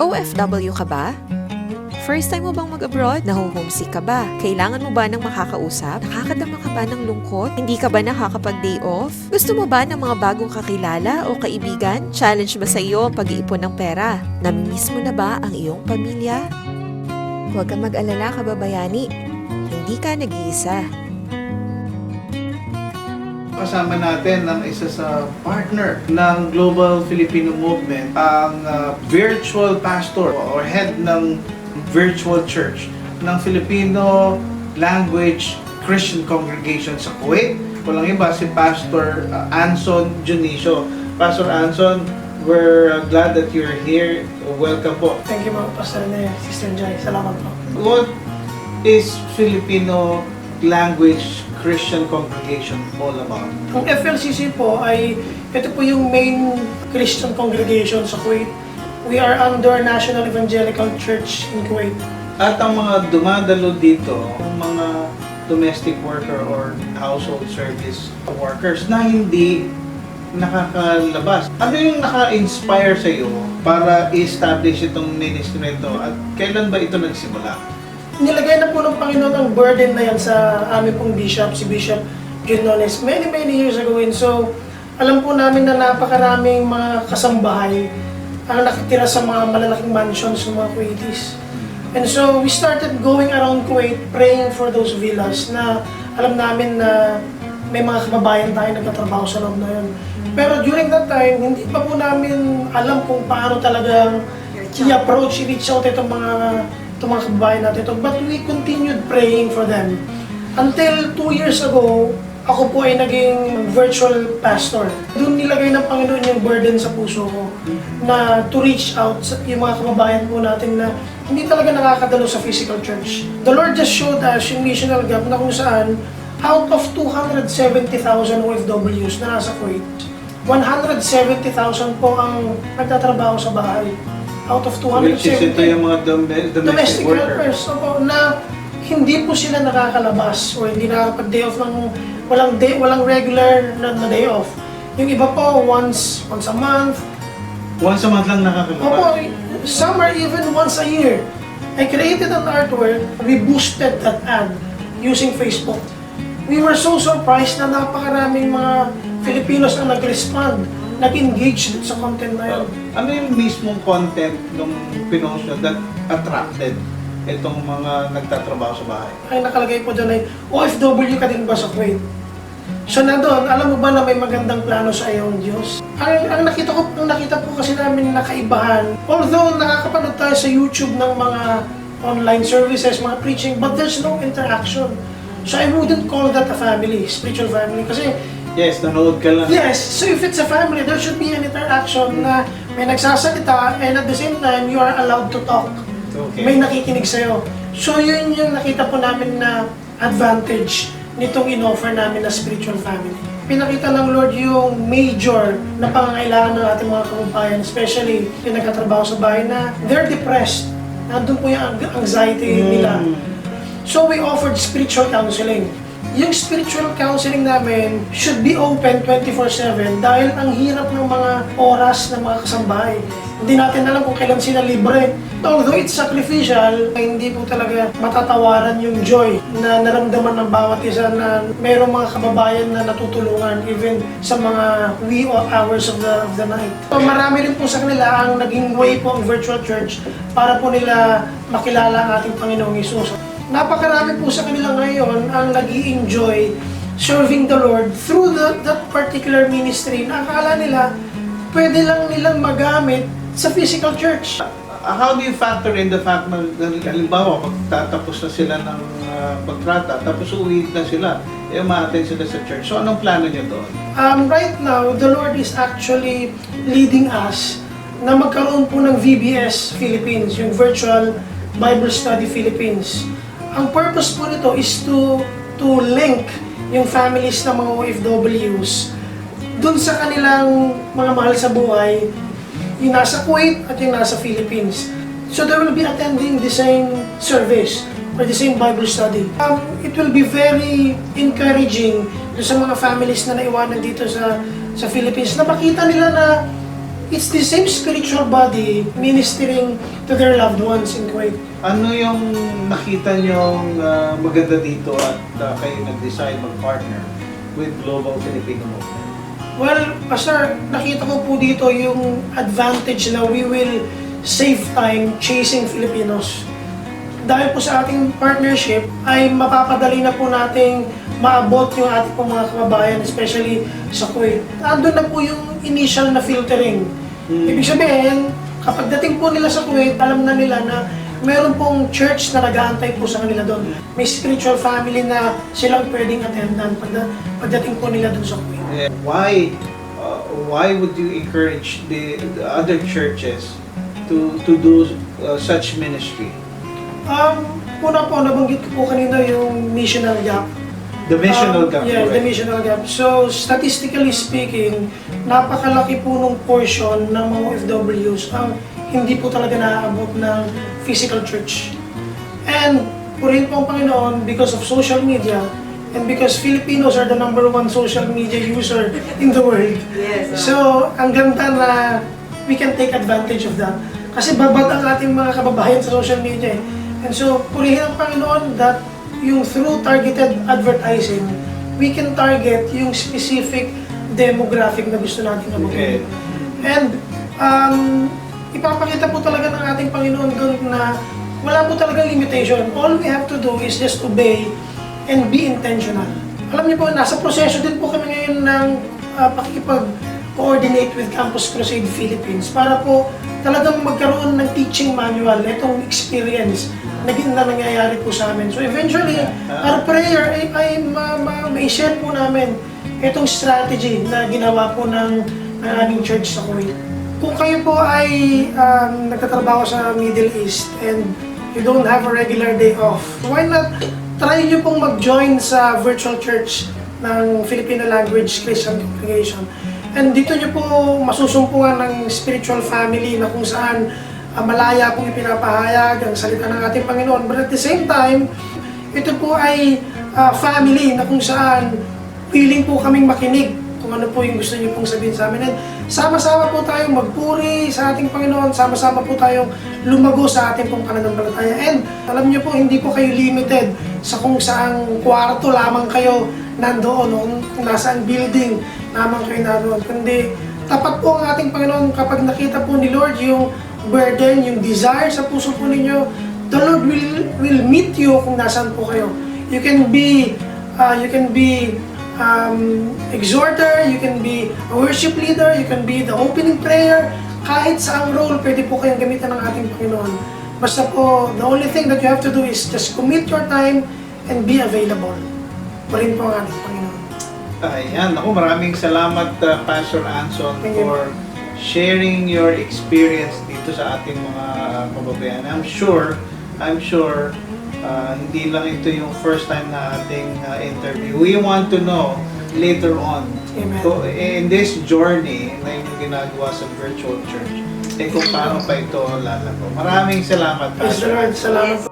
OFW ka ba? First time mo bang mag-abroad? Naho-homesick ka ba? Kailangan mo ba ng makakausap? Nakakadama ka ba ng lungkot? Hindi ka ba nakakapag-day off? Gusto mo ba ng mga bagong kakilala o kaibigan? Challenge ba sa iyo ang pag-iipon ng pera? Namimiss mo na ba ang iyong pamilya? Huwag kang mag-alala kababayani. Hindi ka nag-iisa. Kasama natin ang isa sa partner ng Global Filipino Movement, ang uh, virtual pastor or head ng virtual church ng Filipino Language Christian Congregation sa Kuwait. Walang iba si Pastor uh, Anson Junicio. Pastor Anson, we're uh, glad that you're here. Welcome po. Thank you mga Pastor na Sister Jai. Salamat po. What is Filipino Language Christian Congregation all about? Ang FLCC po ay, ito po yung main Christian congregation sa Kuwait. We are under National Evangelical Church in Kuwait. At ang mga dumadalo dito, ang mga domestic worker or household service workers na hindi nakakalabas. Ano yung naka-inspire sa iyo para i-establish itong ministry nito at kailan ba ito nagsimula? Nilagay na po ng Panginoon ang burden na yan sa aming pong bishop, si Bishop Ginones, many, many years ago. And so, alam po namin na napakaraming mga kasambahay ang nakitira sa mga malalaking mansions ng mga Kuwaitis. And so, we started going around Kuwait praying for those villas na alam namin na may mga kababayan tayo nagtatrabaho sa loob na yun. Pero during that time, hindi pa po namin alam kung paano talagang i-approach, i-reach out itong mga, itong mga kababayan natin ito. But we continued praying for them. Until two years ago, ako po ay naging virtual pastor. Doon nilagay ng Panginoon yung burden sa puso ko na to reach out sa yung mga kababayan po natin na hindi talaga nakakadalo sa physical church. The Lord just showed us yung missional gap na kung saan out of 270,000 OFWs na nasa Kuwait, 170,000 po ang nagtatrabaho sa bahay. Out of Which is ito 270 yung mga dom- domestic, domestic worker. helpers opo, na hindi po sila nakakalabas o hindi nakakapag-day off ng walang day, walang regular na, na day off. Yung iba po once once a month. Once a month lang Opo, nakakalabas. some are even once a year. I created an artwork, we boosted that ad using Facebook. We were so surprised na napakaraming mga Filipinos ang nag-respond, nag-engage sa content na yun. Ano yung mismong content ng pinost nyo that attracted itong mga nagtatrabaho sa bahay? Ang nakalagay po doon ay, OFW ka din ba sa Kuwait? So na doon, alam mo ba na may magandang plano sa iyong Diyos? Ang, ang nakita ko, ang nakita po kasi namin na kaibahan, although nakakapanood tayo sa YouTube ng mga online services, mga preaching, but there's no interaction. So I wouldn't call that a family, spiritual family, kasi Yes, nanood ka lang. Yes, so if it's a family, there should be an interaction na may nagsasalita and at the same time, you are allowed to talk. Okay. May nakikinig sa'yo. So yun yung nakita po namin na advantage nitong in-offer namin na spiritual family. Pinakita ng Lord yung major na pangangailangan ng ating mga kababayan, especially yung nagkatrabaho sa bahay na they're depressed. Nandun po yung anxiety nila. Mm. So we offered spiritual counseling. Yung spiritual counseling namin should be open 24-7 dahil ang hirap ng mga oras ng mga kasambahay. Hindi natin alam kung kailan sila libre. Although it's sacrificial, hindi po talaga matatawaran yung joy na naramdaman ng bawat isa na mayroong mga kababayan na natutulungan even sa mga wee hours of the, of the night. So, marami rin po sa kanila ang naging way po ang virtual church para po nila makilala ang ating Panginoong Isus. Napakarami po sa kanila ngayon ang nag enjoy serving the Lord through the, that particular ministry na akala nila pwede lang nilang magamit sa physical church. Uh, How do you factor in the fact na, halimbawa, magtatapos na sila ng uh, pagtrata, tapos uwi na sila, eh, ma-attend sila sa church. So, anong plano nyo doon? Um, right now, the Lord is actually leading us na magkaroon po ng VBS Philippines, yung Virtual Bible Study Philippines. Ang purpose po nito is to to link yung families ng mga OFWs dun sa kanilang mga mahal sa buhay, yung nasa Kuwait at yung nasa Philippines. So they will be attending the same service or the same Bible study. Um, it will be very encouraging sa mga families na naiwanan dito sa sa Philippines na makita nila na it's the same spiritual body ministering to their loved ones in Kuwait. Ano yung nakita niyong ah, maganda dito at ah, kayo nag-decide mag-partner with Global Filipino Movement? Well, Pastor, nakita ko po dito yung advantage na we will save time chasing Filipinos. Dahil po sa ating partnership, ay mapapadali na po nating maabot yung ating pong mga kababayan, especially sa Kuwait. Andun na po yung initial na filtering. Ibig sabihin, kapag dating po nila sa Kuwait, alam na nila na meron pong church na nag-aantay po sa kanila doon. May spiritual family na silang pwedeng attendan pagda- pagdating po nila doon sa Kuwait. Why uh, why would you encourage the, the other churches to to do uh, such ministry? Um, una po, nabanggit ko po kanina yung missional gap. The missional Um, gap. Yeah, the correct? missional gap. So, statistically speaking, napakalaki po nung portion ng mga OFWs ang hindi po talaga naaabot ng physical church. And, purihin po ang Panginoon because of social media and because Filipinos are the number one social media user in the world. Yes. So, ang ganda na we can take advantage of that. Kasi babad ang ating mga kababayan sa social media eh. And so, purihin ang Panginoon that yung through targeted advertising, we can target yung specific demographic na gusto natin na Okay. And um, ipapakita po talaga ng ating Panginoon doon na wala po talaga limitation. All we have to do is just obey and be intentional. Alam niyo po, nasa proseso din po kami ngayon ng uh, pakikipag-coordinate with Campus Crusade Philippines para po talagang magkaroon ng teaching manual, itong experience na, na nangyayari po sa amin. So eventually, our prayer ay, ay ma, ma, ma-share po namin itong strategy na ginawa po ng, ng aming church sa Kuwait. Kung kayo po ay um, nagtatrabaho sa Middle East and you don't have a regular day off, why not try nyo pong mag-join sa virtual church ng Filipino Language Christian Congregation. And dito nyo po masusumpungan ng spiritual family na kung saan ah, malaya pong ipinapahayag ang salita ng ating Panginoon. But at the same time, ito po ay ah, family na kung saan willing po kaming makinig kung ano po yung gusto niyo pong sabihin sa amin. And sama-sama po tayong magpuri sa ating Panginoon, sama-sama po tayong lumago sa ating pong pananampalataya. And alam niyo po, hindi po kayo limited sa kung saang kwarto lamang kayo nandoon, o kung nasaan building lamang kayo nandoon. Kundi tapat po ang ating Panginoon kapag nakita po ni Lord yung burden, yung desire sa puso po ninyo, the Lord will will meet you kung nasaan po kayo. You can be uh, you can be um, exhorter, you can be a worship leader, you can be the opening prayer. Kahit saang role, pwede po kayong gamitan ng ating Panginoon. Basta po, the only thing that you have to do is just commit your time and be available. Parin po ang ating Panginoon. Ayan, ako maraming salamat uh, Pastor Anson Thank you. for sharing your experience dito sa ating mga kababayan. I'm sure, I'm sure, uh, hindi lang ito yung first time na ating uh, interview. We want to know later on Amen. ko- in this journey na yung ginagawa sa virtual church eh kung paano pa ito lalago. Maraming salamat, Pastor. Lord. Salamat.